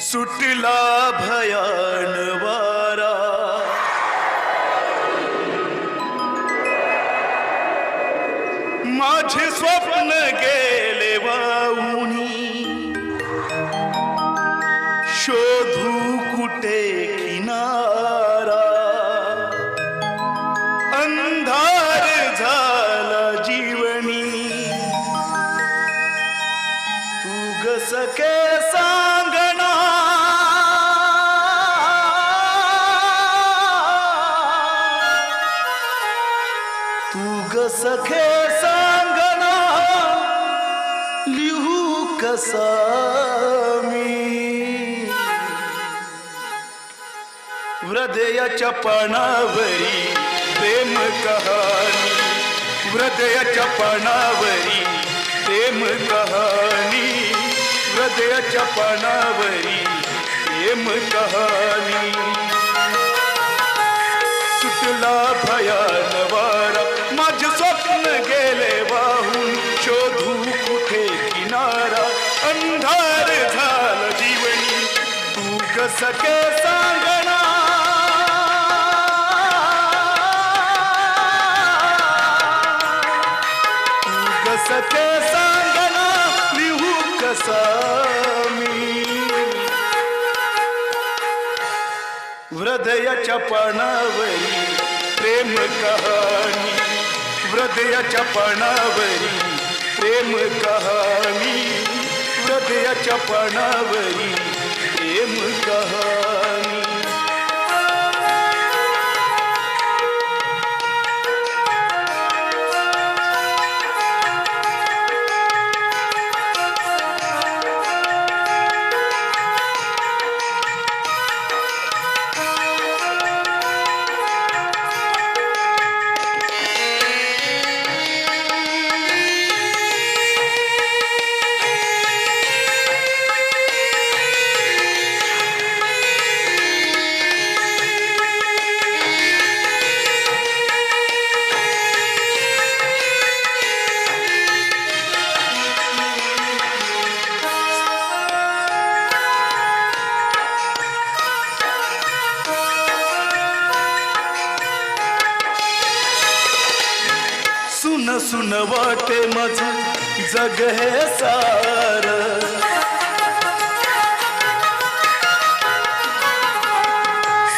सुटला भयान वारा। माझे स्वप्न गेले वाऊनी। शोधू कुठे किनारा। अंधार झाला जीवनी। तू गस केसा तू ग सखे सांगना लिहू कसा मी? हृदयाच्या पानावरी प्रेम कहाणी हृदयाच्या पानावरी प्रेम कहाणी हृदयाच्या पानावरी प्रेम कहाणी. सुटला भया गेले वाहून शोधू कुठे किनारा? अंधार झाला जीवनी. तू कसके सांगणा तू कसके सांगणा लिहू कसा मी? हृदयाच्या पानावरी प्रेम कहाणी. हृदयाच्या पानावरी प्रेम कहाणी. हृदयाच्या पानावरी प्रेम सुन वाटे माझ जग हे सार.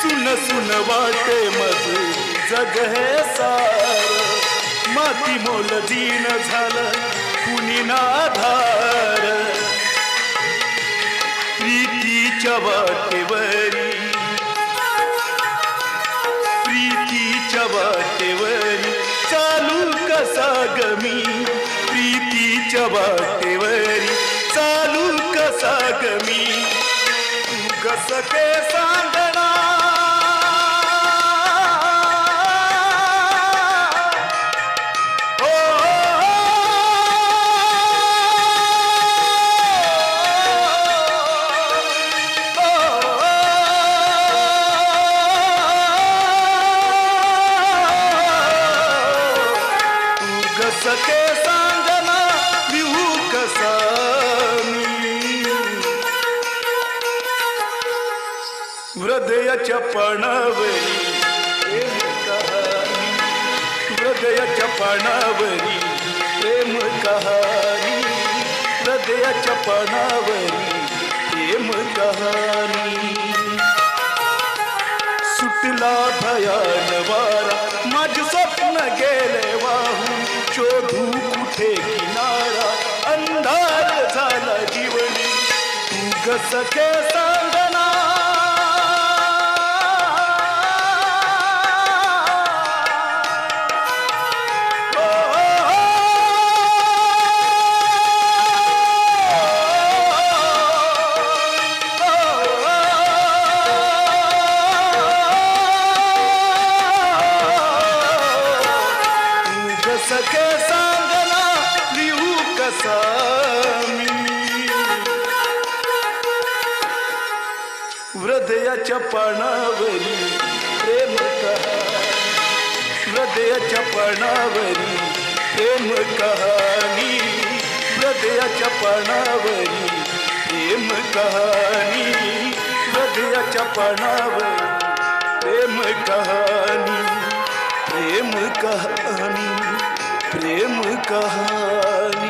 सुन सुन वाटे मज जग हे सार. माती मोल दीन झालं कुणी नाधार प्रीतीच्या वाटेवरी प्रीतीच्या वाटे गमी प्रीतीच्या वाटेवरी चालू कसा गमी तू कस के सके सांगना लिहू कसा हृदयाच्या कहाणी हृदयाच्या पानावरी प्रेम कहाणी हृदयाच्या पानावरी प्रेम कहाणी सुटला भयान वारा स्वप्न गेले वाहून शोधू कुठे किनारा? अंधार झाला जीवनी. तू कसके सांगना सके सांगना लिहू कसा मी? हृदयाच्या पानावरी प्रेम कहाणी हृदयाच्या पानावरी प्रेम कहाणी हृदयाच्या पानावरी प्रेम कहाणी हृदयाच्या पणावर प्रेम कहाणी प्रेम कहाणी प्रेम कहाणी